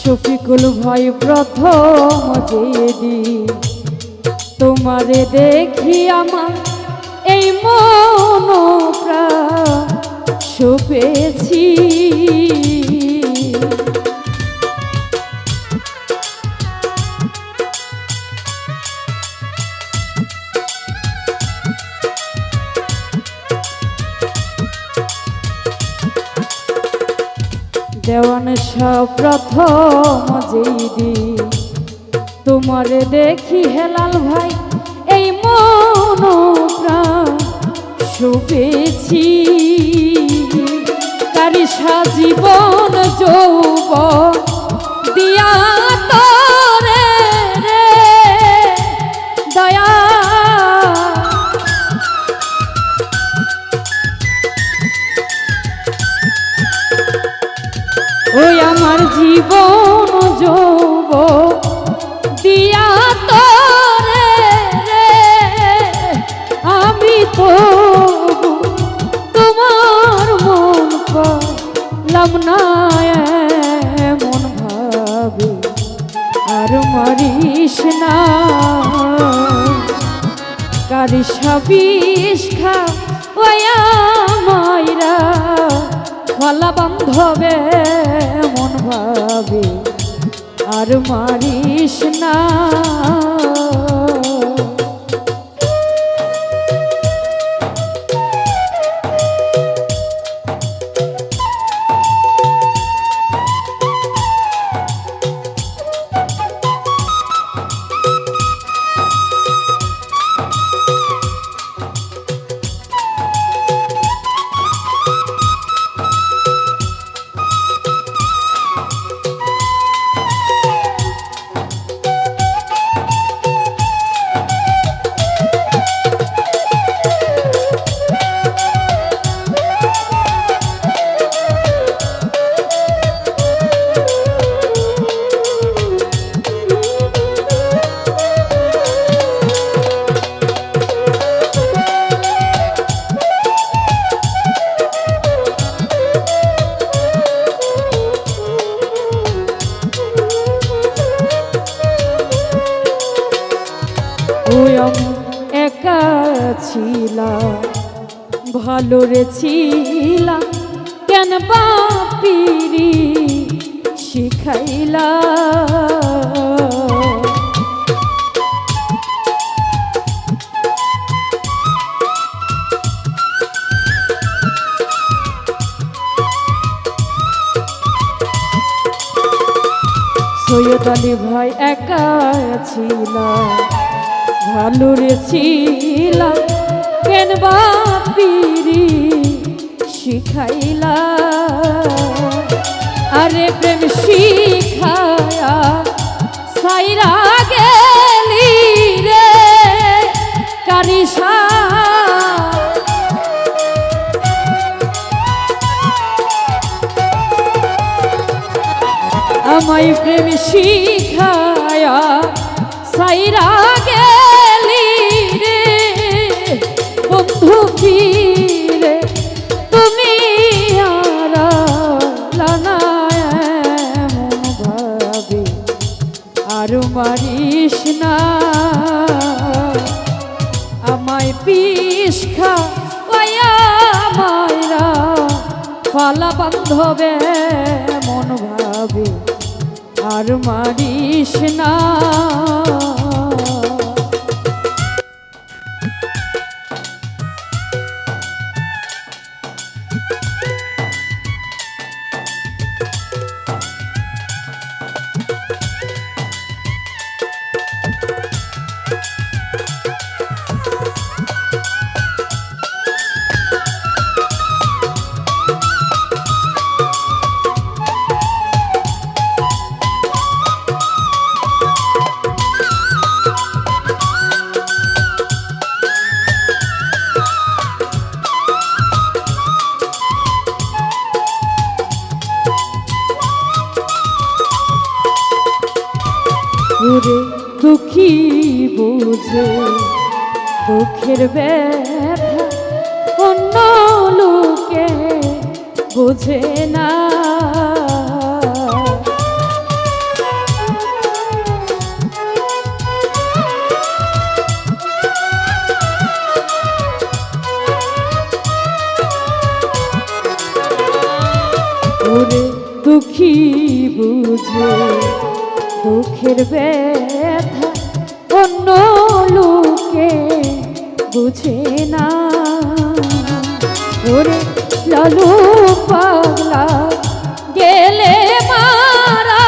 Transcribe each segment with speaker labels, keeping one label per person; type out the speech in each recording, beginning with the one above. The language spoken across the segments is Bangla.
Speaker 1: শফিকুল ভাই প্রথম যেদি তোমারে দেখি আমার এই মন শোপেছি দেওয়ান প্রথম যেই দিন তোমারে দেখি হেলাল ভাই, এই মন শুভেছি কারি সাজীবন যৌব দিয়া না কারি সাবিস খা ওয়া মাইরা ভালা বান্ধবে মন ভাবে আর মারিস না। ওই একা ছিলাম ভালো রে ছিলাম কেন বাপিরি শিখাইলা? সৈয়দ আলী ভাই একা ছিলাম ভালো রে ছিলাম কেন বাপিরি শিখাইলা? আরে প্রেম শিখায়া সাইরা গেলি রে কারিসা আমায় প্রেম শিখায়া সাইরা ফালা বান্ধবে মন ভাবে আর মারিস না। দূরে দুঃখী বুঝে দুঃখের ব্যথা অন্য লোকে বুঝে না। দুঃখী বুঝে দুঃখের ব্যথা অন্য লোকে বুঝে না। ওরে লালু পাগলা গেলে মারা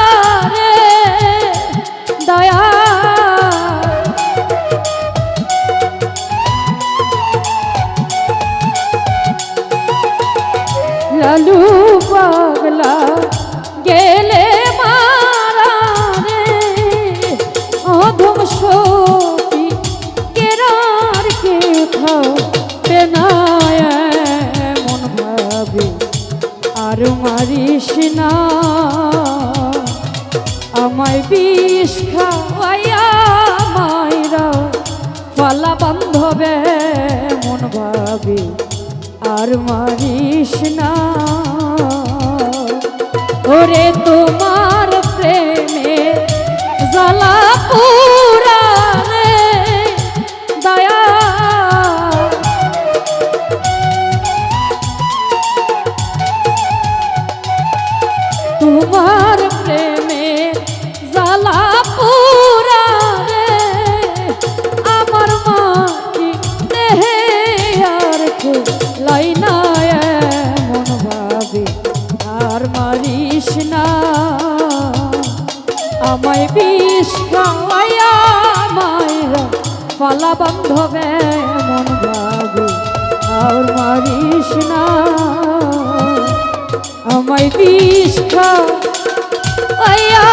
Speaker 1: লালু পাগলা আর মারিস না। আমায় বিষ খাওয়াইয়া বান্ধবে মন ভাবে, আর মারিস না। ওরে তোমার প্রেমে জ্বালা পুরা পালা বান্ধবে মন ভাবে আর মারিস না। আমায় বিষ খাওয়াইয়া